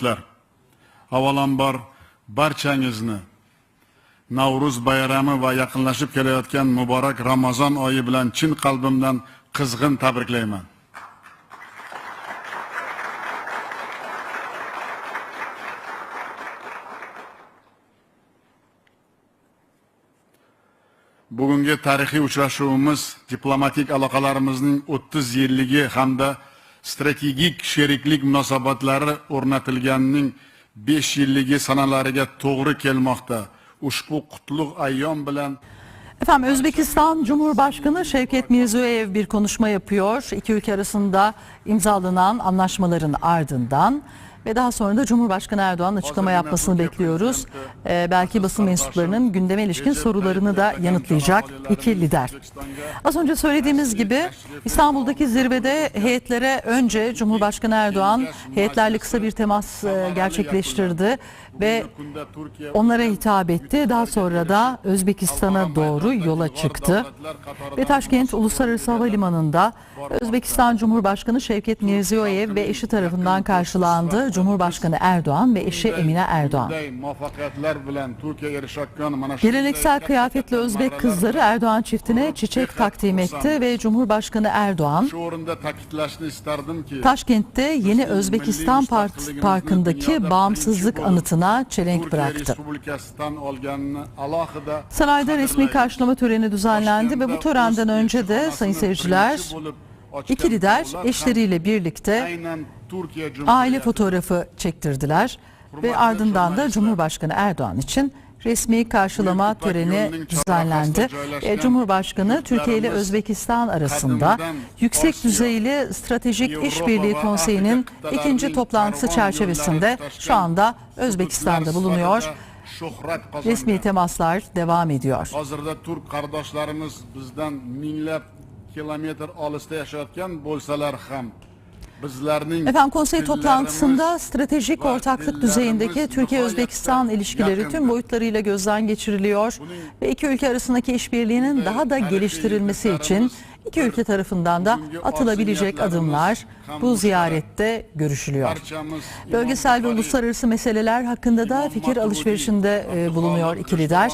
do'stlar avvalambor barchangizni navro'z bayrami va yaqinlashib kelayotgan muborak ramazon oyi bilan chin qalbimdan qizg'in tabriklayman. Bugungi tarixiy uchrashuvimiz diplomatik aloqalarimizning 30 yilligi hamda strategik sheriklik munosabatlari o'rnatilganining 5 yilligi sanalariga to'g'ri kelmoqda ushbu qutlug' ayyom bilan Efendim Özbekistan Cumhurbaşkanı Şevket Mirziyoyev bir konuşma yapıyor. İki ülke arasında imzalanan anlaşmaların ardından ve daha sonra da Cumhurbaşkanı Erdoğan açıklama yapmasını bekliyoruz. Ee, belki basın mensuplarının gündeme ilişkin sorularını da yanıtlayacak iki lider. Az önce söylediğimiz gibi İstanbul'daki zirvede heyetlere önce Cumhurbaşkanı Erdoğan heyetlerle kısa bir temas e, gerçekleştirdi ve onlara hitap etti. Daha sonra da Özbekistan'a doğru yola çıktı. Ve Taşkent Uluslararası Havalimanı'nda Özbekistan Cumhurbaşkanı Şevket Mirziyoyev ve eşi tarafından karşılandı. Cumhurbaşkanı Erdoğan ve eşi Emine Erdoğan. Geleneksel kıyafetli Özbek kızları Erdoğan çiftine çiçek takdim etti ve Cumhurbaşkanı Erdoğan Taşkent'te yeni Özbekistan Park- Parkı'ndaki bağımsızlık anıtına çelenk Turkiya bıraktı. Sarayda resmi karşılama töreni düzenlendi ve bu törenden önce de sayın seyirciler iki lider eşleriyle birlikte aile fotoğrafı çektirdiler ve ardından da Cumhurbaşkanı Erdoğan için resmi karşılama töreni düzenlendi. E, Cumhurbaşkanı Türkiye ile Özbekistan arasında yüksek düzeyli stratejik işbirliği konseyinin ikinci toplantısı çerçevesinde şu anda Özbekistan'da bulunuyor. Resmi temaslar devam ediyor. hozirda turk qarindoshlarimiz bizdan minglab kilometr olisda yashayotgan bo'lsalar ham Efendim konsey toplantısında stratejik ortaklık düzeyindeki Türkiye-Özbekistan ilişkileri tüm boyutlarıyla gözden geçiriliyor ve iki ülke arasındaki işbirliğinin daha da geliştirilmesi için iki ülke tarafından da atılabilecek adımlar bu ziyarette görüşülüyor. Bölgesel ve uluslararası meseleler hakkında da fikir alışverişinde e, bulunuyor iki lider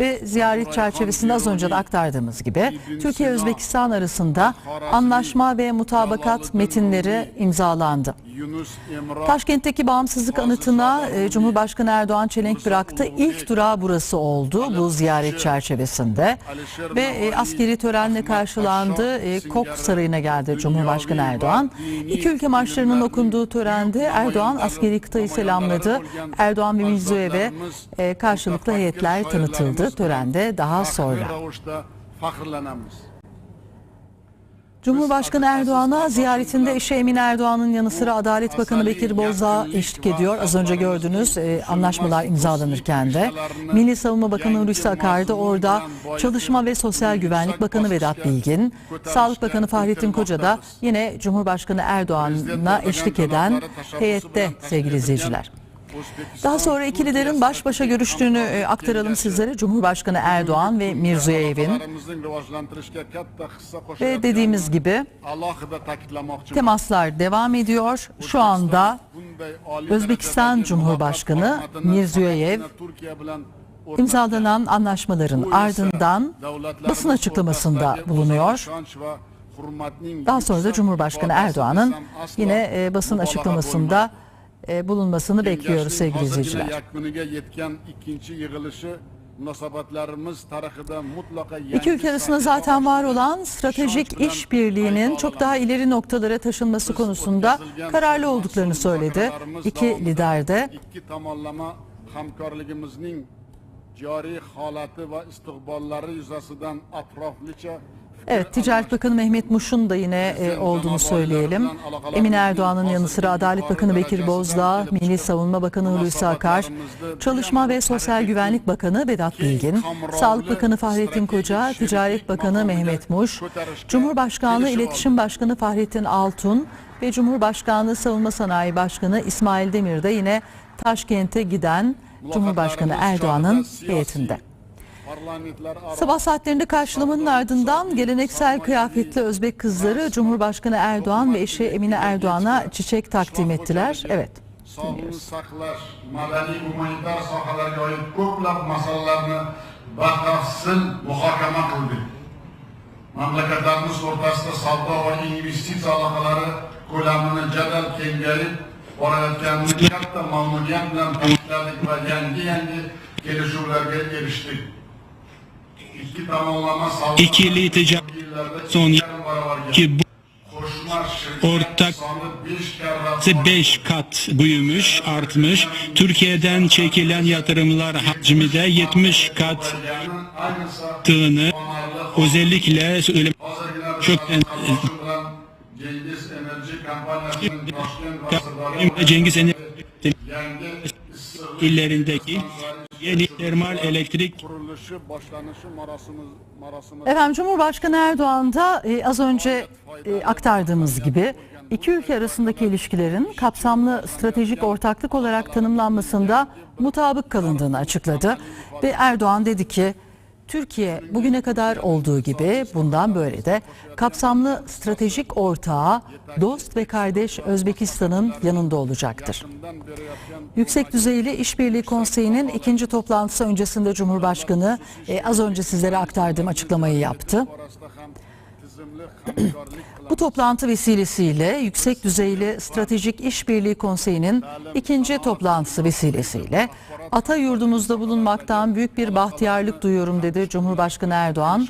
ve ziyaret çerçevesinde az önce de aktardığımız gibi Türkiye-Özbekistan arasında anlaşma ve mutabakat metinleri imzalandı. Taşkent'teki bağımsızlık anıtına e, Cumhurbaşkanı Erdoğan çelenk bıraktı. İlk durağı burası oldu bu ziyaret çerçevesinde ve e, askeri törenle karşılandı. E, Kok Sarayı'na geldi Cumhurbaşkanı Erdoğan. İki ülke marşlarının okunduğu törende Erdoğan askeri kıtayı selamladı. Erdoğan ve Mirziyoyev'e e, karşılıklı heyetler tanıtıldı törende daha sonra. Cumhurbaşkanı Erdoğan'a ziyaretinde eşi Emine Erdoğan'ın yanı sıra Adalet Bakanı Bekir Bozdağ eşlik ediyor. Az önce gördünüz e, anlaşmalar imzalanırken de. Milli Savunma Bakanı Hulusi Akar da orada. Çalışma ve Sosyal Güvenlik Bakanı Vedat Bilgin, Sağlık Bakanı Fahrettin Koca da yine Cumhurbaşkanı Erdoğan'a eşlik eden heyette sevgili izleyiciler. Daha sonra iki liderin baş başa görüştüğünü e, aktaralım sizlere. Cumhurbaşkanı Erdoğan ve hissa ve dediğimiz gibi Temaslar devam ediyor. Şu anda Özbekistan Cumhurbaşkanı Mirziyoyev imzalanan anlaşmaların ardından basın açıklamasında bulunuyor. Daha sonra da Cumhurbaşkanı Erdoğan'ın yine e, basın açıklamasında e, bulunmasını bekliyoruz sevgili izleyiciler. yakuniga yetgan ikkinchi yig'ilishi munosabatlarimiz tarixida mutlaqo İki ülke arasında zaten var olan stratejik işbirliğinin çok daha ileri noktalara taşınması konusunda kararlı olduklarını söyledi. İki lider de ikki tomonlama hamkorligimizning joriy holati va istiqbollari yuzasidan atroflicha Evet, Ticaret Bakanı Mehmet Muş'un da yine e, olduğunu söyleyelim. Emine Erdoğan'ın yanı sıra Adalet Bakanı Bekir Bozdağ, Milli Savunma Bakanı Hulusi Akar, Çalışma ve Sosyal Güvenlik Bakanı Vedat Bilgin, Sağlık Bakanı Fahrettin Koca, Ticaret Bakanı Mehmet Muş, Cumhurbaşkanlığı İletişim Başkanı Fahrettin Altun ve Cumhurbaşkanlığı Savunma Sanayi Başkanı İsmail Demir de yine Taşkent'e giden Cumhurbaşkanı Erdoğan'ın heyetinde. Sabah saatlerinde karşılamanın ardından geleneksel kıyafetli Özbek kızları Cumhurbaşkanı Erdoğan ve eşi Emine Erdoğan'a çiçek takdim ettiler. Evet. sog'liqni saqlash madaniy gumanitar sohalarga oid ko'plab masalalarni batafsil muhokama qildik mamlakatlarimiz o'rtasida savdo va investitsiya aloqalari ko'lamini jadal kengayib borayotganini katta mamnuniyat bilan ta'kidladik va yangi yangi kelishuvlarga erishdik İkili ticaret son ki shirkat Ortak- soni besh karra 5 kat büyümüş, artmış. Türkiye'den çekilen yatırımlar hacmi de 70 kat arttığını özellikle Çok Cengiz Enerji illerindeki yeni termal elektrik qurilishi boshlanishi marosimi marosimi Efendim Cumhurbaşkanı Erdoğan da e, az önce e, aktardığımız gibi iki ülke arasındaki ilişkilerin kapsamlı stratejik ortaklık olarak tanımlanmasında mutabık kalındığını açıkladı. Ve Erdoğan dedi ki Türkiye bugüne kadar olduğu gibi bundan böyle de kapsamlı stratejik ortağı, dost ve kardeş Özbekistan'ın yanında olacaktır. Yüksek Düzeyli İşbirliği Konseyi'nin ikinci toplantısı öncesinde Cumhurbaşkanı e, az önce sizlere aktardığım açıklamayı yaptı. Bu toplantı vesilesiyle Yüksek Düzeyli Stratejik İşbirliği Konseyi'nin ikinci toplantısı vesilesiyle ata yurdumuzda bulunmaktan büyük bir bahtiyarlık duyuyorum dedi Cumhurbaşkanı Erdoğan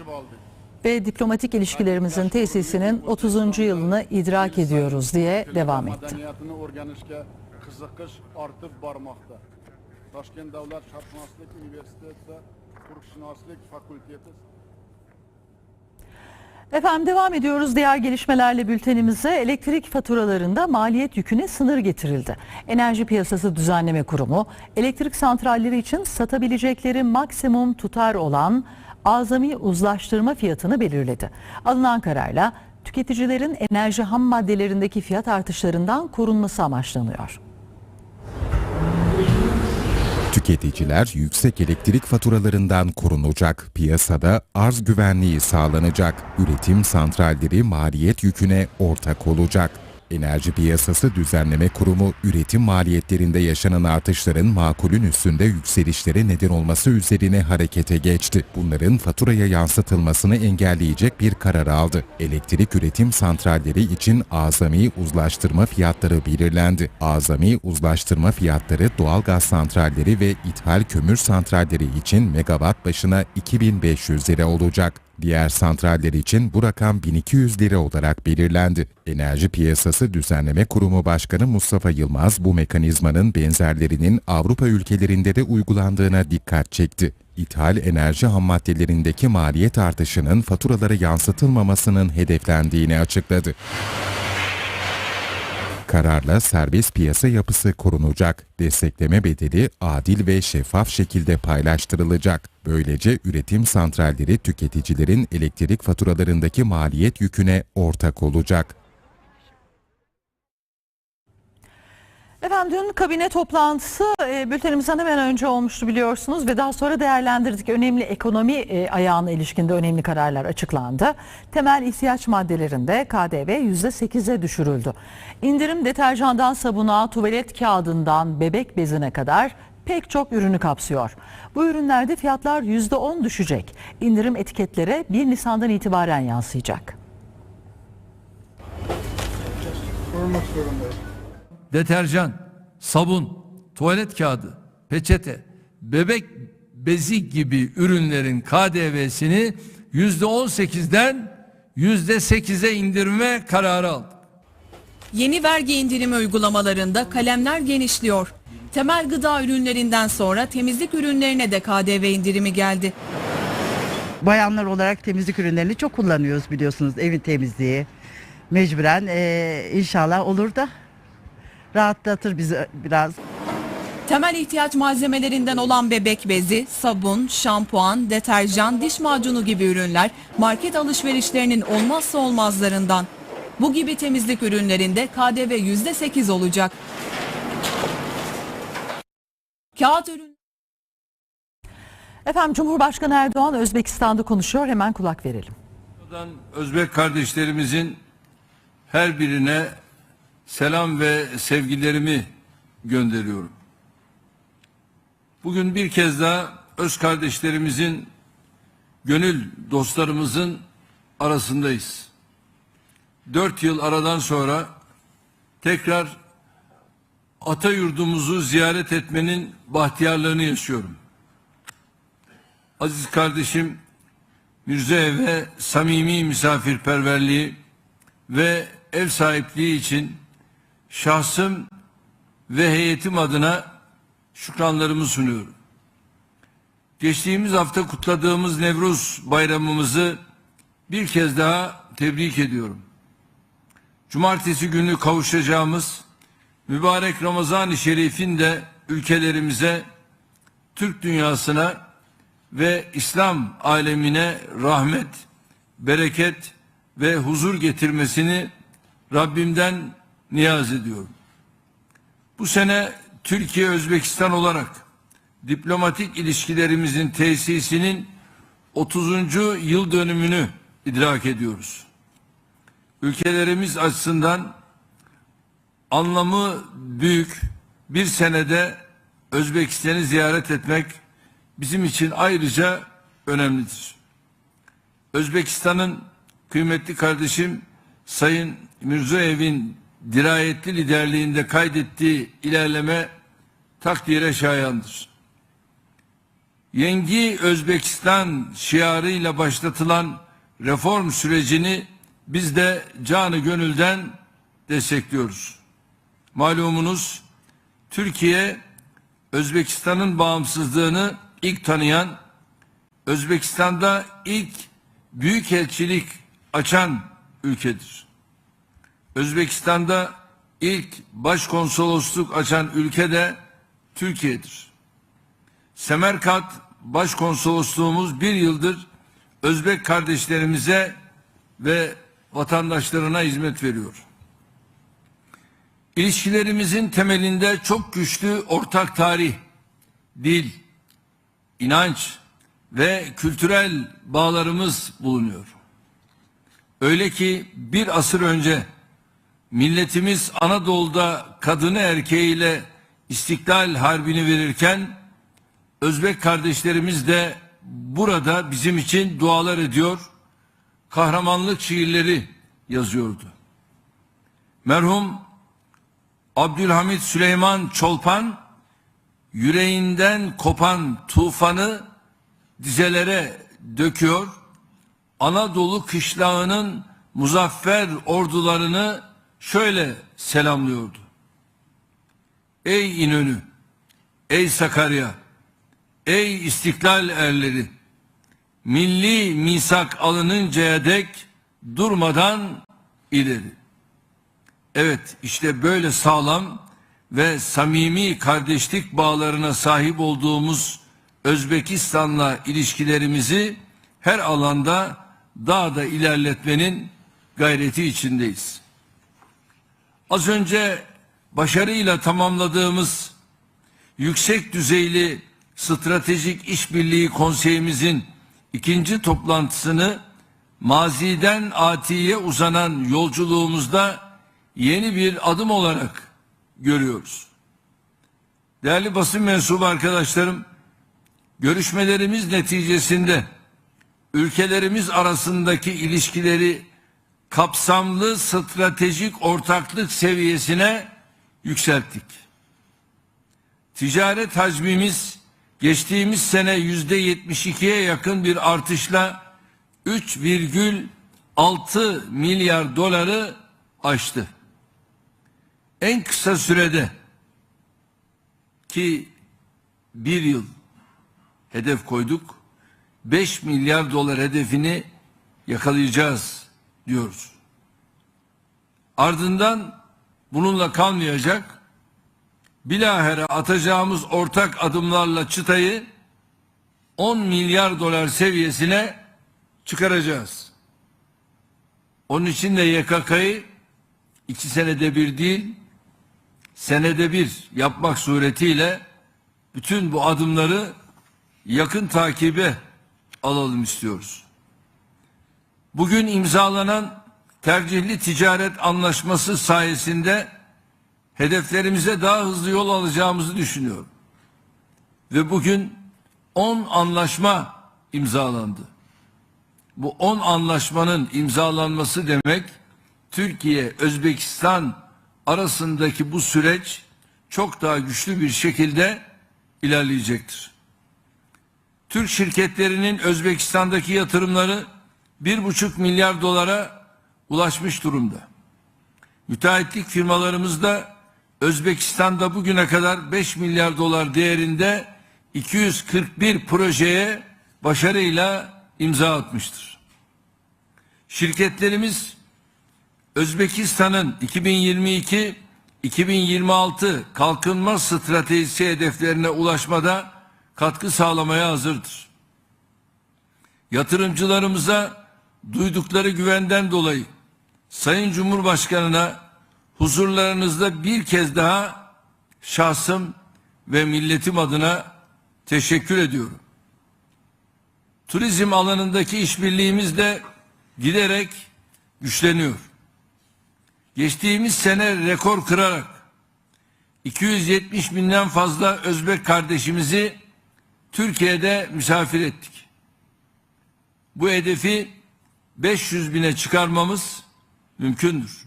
ve diplomatik ilişkilerimizin tesisinin 30. yılını idrak ediyoruz diye devam etti. toshkent davlat sharqshunoslik universitetida huquqshunoslik fakulteti Efendim devam ediyoruz diğer gelişmelerle bültenimize. Elektrik faturalarında maliyet yüküne sınır getirildi. Enerji Piyasası Düzenleme Kurumu elektrik santralleri için satabilecekleri maksimum tutar olan azami uzlaştırma fiyatını belirledi. Alınan kararla tüketicilerin enerji ham maddelerindeki fiyat artışlarından korunması amaçlanıyor. Tüketiciler yüksek elektrik faturalarından korunacak. Piyasada arz güvenliği sağlanacak. Üretim santralleri maliyet yüküne ortak olacak. Enerji Piyasası Düzenleme Kurumu üretim maliyetlerinde yaşanan artışların makulün üstünde yükselişlere neden olması üzerine harekete geçti. Bunların faturaya yansıtılmasını engelleyecek bir karar aldı. Elektrik üretim santralleri için azami uzlaştırma fiyatları belirlendi. Azami uzlaştırma fiyatları doğalgaz santralleri ve ithal kömür santralleri için megawatt başına 2500 lira olacak. Diğer santraller için bu rakam 1200 lira olarak belirlendi. Enerji Piyasası Düzenleme Kurumu Başkanı Mustafa Yılmaz bu mekanizmanın benzerlerinin Avrupa ülkelerinde de uygulandığına dikkat çekti. İthal enerji hammaddelerindeki maliyet artışının faturalara yansıtılmamasının hedeflendiğini açıkladı. Kararla serbest piyasa yapısı korunacak. Destekleme bedeli adil ve şeffaf şekilde paylaştırılacak. Böylece üretim santralleri tüketicilerin elektrik faturalarındaki maliyet yüküne ortak olacak. Efendim dün kabine toplantısı e, bültenimizden hemen önce olmuştu biliyorsunuz ve daha sonra değerlendirdik. Önemli ekonomi e, ayağına ilişkinde önemli kararlar açıklandı. Temel ihtiyaç maddelerinde KDV %8'e düşürüldü. İndirim deterjandan sabuna, tuvalet kağıdından bebek bezine kadar pek çok ürünü kapsıyor. Bu ürünlerde fiyatlar %10 düşecek. İndirim etiketlere 1 Nisan'dan itibaren yansıyacak. deterjan, sabun, tuvalet kağıdı, peçete, bebek bezi gibi ürünlerin KDV'sini yüzde on sekizden yüzde sekize indirme kararı aldık. Yeni vergi indirimi uygulamalarında kalemler genişliyor. Temel gıda ürünlerinden sonra temizlik ürünlerine de KDV indirimi geldi. bayanlar olarak temizlik ürünlerini çok kullanıyoruz biliyorsunuz evin temizliği. Mecburen eee, inşallah olur da rahatlatır bizi biraz. Temel ihtiyaç malzemelerinden olan bebek bezi, sabun, şampuan, deterjan, diş macunu gibi ürünler market alışverişlerinin olmazsa olmazlarından. Bu gibi temizlik ürünlerinde KDV %8 olacak. Kağıt ürün Efendim Cumhurbaşkanı Erdoğan Özbekistan'da konuşuyor. Hemen kulak verelim. Buradan Özbek kardeşlerimizin her birine selam ve sevgilerimi gönderiyorum. Bugün bir kez daha öz kardeşlerimizin, gönül dostlarımızın arasındayız. Dört yıl aradan sonra tekrar ata yurdumuzu ziyaret etmenin bahtiyarlığını yaşıyorum. Aziz kardeşim Mirzaev'e samimi misafirperverliği ve ev sahipliği için şahsım ve heyetim adına şükranlarımı sunuyorum. Geçtiğimiz hafta kutladığımız Nevruz bayramımızı bir kez daha tebrik ediyorum. Cumartesi günü kavuşacağımız mübarek Ramazan-ı Şerif'in de ülkelerimize, Türk dünyasına ve İslam alemine rahmet, bereket ve huzur getirmesini Rabbimden niyaz ediyorum. Bu sene Türkiye-Özbekistan olarak diplomatik ilişkilerimizin tesisinin 30. yıl dönümünü idrak ediyoruz. Ülkelerimiz açısından anlamı büyük bir senede Özbekistan'ı ziyaret etmek bizim için ayrıca önemlidir. Özbekistan'ın kıymetli kardeşim Sayın Mirzoev'in dirayetli liderliğinde kaydettiği ilerleme takdire şayandır. Yengi Özbekistan şiarıyla başlatılan reform sürecini biz de canı gönülden destekliyoruz. Malumunuz Türkiye Özbekistan'ın bağımsızlığını ilk tanıyan, Özbekistan'da ilk büyükelçilik açan ülkedir. Özbekistan'da ilk başkonsolosluk açan ülke de Türkiye'dir. Semerkant başkonsolosluğumuz bir yıldır Özbek kardeşlerimize ve vatandaşlarına hizmet veriyor. İlişkilerimizin temelinde çok güçlü ortak tarih, dil, inanç ve kültürel bağlarımız bulunuyor. Öyle ki bir asır önce milletimiz Anadolu'da kadını erkeğiyle İstiklal Harbi'ni verirken Özbek kardeşlerimiz de burada bizim için dualar ediyor, kahramanlık şiirleri yazıyordu. Merhum Abdülhamit Süleyman Çolpan yüreğinden kopan tufanı dizelere döküyor. Anadolu kışlağının muzaffer ordularını şöyle selamlıyordu. Ey İnönü, ey Sakarya, ey İstiklal erleri, milli misak alınıncaya dek durmadan ileri. Evet işte böyle sağlam ve samimi kardeşlik bağlarına sahip olduğumuz Özbekistan'la ilişkilerimizi her alanda daha da ilerletmenin gayreti içindeyiz. Az önce başarıyla tamamladığımız yüksek düzeyli stratejik işbirliği konseyimizin ikinci toplantısını maziden atiye uzanan yolculuğumuzda yeni bir adım olarak görüyoruz. Değerli basın mensubu arkadaşlarım, görüşmelerimiz neticesinde ülkelerimiz arasındaki ilişkileri kapsamlı stratejik ortaklık seviyesine yükselttik. Ticaret hacmimiz geçtiğimiz sene yüzde 72'ye yakın bir artışla 3,6 milyar doları aştı. En kısa sürede ki bir yıl hedef koyduk. 5 milyar dolar hedefini yakalayacağız diyoruz. Ardından bununla kalmayacak. Bilahare atacağımız ortak adımlarla çıtayı 10 milyar dolar seviyesine çıkaracağız. Onun için de YKK'yı iki senede bir değil, senede bir yapmak suretiyle bütün bu adımları yakın takibe alalım istiyoruz. Bugün imzalanan tercihli ticaret anlaşması sayesinde hedeflerimize daha hızlı yol alacağımızı düşünüyorum. Ve bugün 10 anlaşma imzalandı. Bu 10 anlaşmanın imzalanması demek Türkiye Özbekistan arasındaki bu süreç çok daha güçlü bir şekilde ilerleyecektir. Türk şirketlerinin Özbekistan'daki yatırımları bir buçuk milyar dolara ulaşmış durumda. Müteahhitlik firmalarımız da Özbekistan'da bugüne kadar 5 milyar dolar değerinde 241 projeye başarıyla imza atmıştır. Şirketlerimiz Özbekistan'ın 2022-2026 kalkınma stratejisi hedeflerine ulaşmada katkı sağlamaya hazırdır. Yatırımcılarımıza duydukları güvenden dolayı Sayın Cumhurbaşkanı'na huzurlarınızda bir kez daha şahsım ve milletim adına teşekkür ediyorum. Turizm alanındaki işbirliğimiz de giderek güçleniyor. Geçtiğimiz sene rekor kırarak 270 binden fazla Özbek kardeşimizi Türkiye'de misafir ettik. Bu hedefi 500 bine çıkarmamız mümkündür.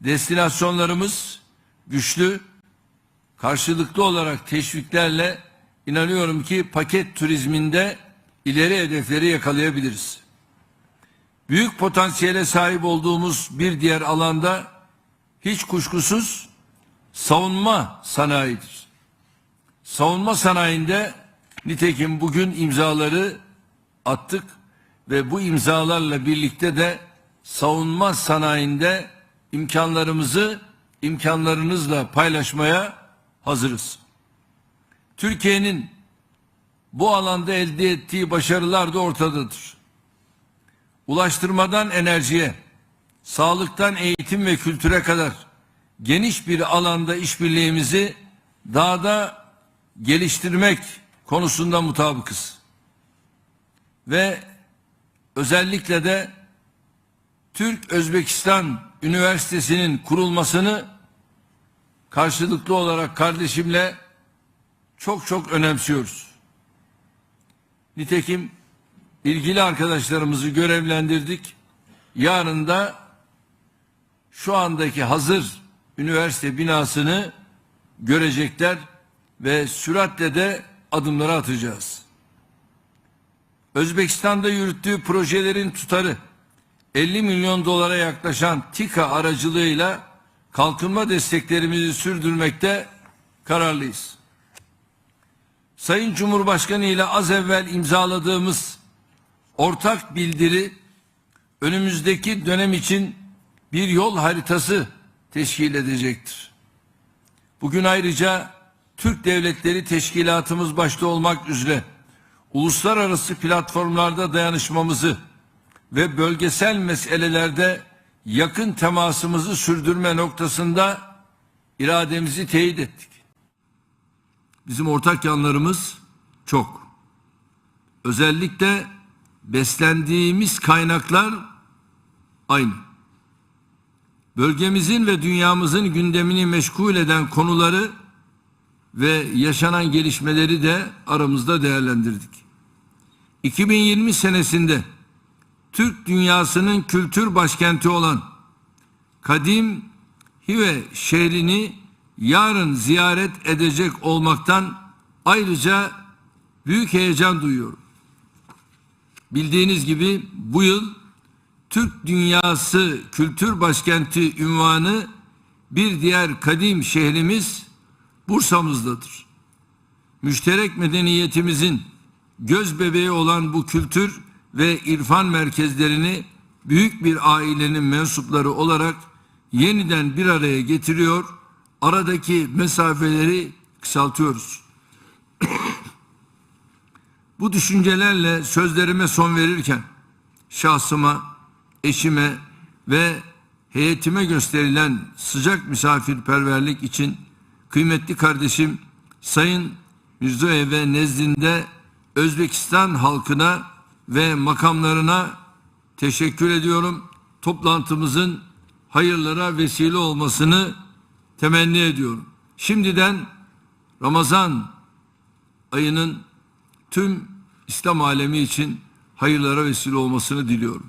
Destinasyonlarımız güçlü, karşılıklı olarak teşviklerle inanıyorum ki paket turizminde ileri hedefleri yakalayabiliriz. Büyük potansiyele sahip olduğumuz bir diğer alanda hiç kuşkusuz savunma sanayidir. Savunma sanayinde nitekim bugün imzaları attık ve bu imzalarla birlikte de savunma sanayinde imkanlarımızı imkanlarınızla paylaşmaya hazırız. Türkiye'nin bu alanda elde ettiği başarılar da ortadadır. Ulaştırmadan enerjiye, sağlıktan eğitim ve kültüre kadar geniş bir alanda işbirliğimizi daha da geliştirmek konusunda mutabıkız. Ve özellikle de Türk Özbekistan Üniversitesi'nin kurulmasını karşılıklı olarak kardeşimle çok çok önemsiyoruz. Nitekim ilgili arkadaşlarımızı görevlendirdik. Yarın da şu andaki hazır üniversite binasını görecekler ve süratle de adımları atacağız. Özbekistan'da yürüttüğü projelerin tutarı 50 milyon dolara yaklaşan TİKA aracılığıyla kalkınma desteklerimizi sürdürmekte kararlıyız. Sayın Cumhurbaşkanı ile az evvel imzaladığımız ortak bildiri önümüzdeki dönem için bir yol haritası teşkil edecektir. Bugün ayrıca Türk Devletleri Teşkilatımız başta olmak üzere uluslararası platformlarda dayanışmamızı ve bölgesel meselelerde yakın temasımızı sürdürme noktasında irademizi teyit ettik. Bizim ortak yanlarımız çok. Özellikle beslendiğimiz kaynaklar aynı. Bölgemizin ve dünyamızın gündemini meşgul eden konuları ve yaşanan gelişmeleri de aramızda değerlendirdik. 2020 senesinde Türk dünyasının kültür başkenti olan Kadim Hive şehrini yarın ziyaret edecek olmaktan ayrıca büyük heyecan duyuyorum. Bildiğiniz gibi bu yıl Türk Dünyası Kültür Başkenti ünvanı bir diğer kadim şehrimiz Bursa'mızdadır. Müşterek medeniyetimizin göz bebeği olan bu kültür ve irfan merkezlerini büyük bir ailenin mensupları olarak yeniden bir araya getiriyor, aradaki mesafeleri kısaltıyoruz. Bu düşüncelerle sözlerime son verirken şahsıma, eşime ve heyetime gösterilen sıcak misafirperverlik için kıymetli kardeşim Sayın Mirzoev'e nezdinde Özbekistan halkına ve makamlarına teşekkür ediyorum. Toplantımızın hayırlara vesile olmasını temenni ediyorum. Şimdiden Ramazan ayının tüm İslam alemi için hayırlara vesile olmasını diliyorum.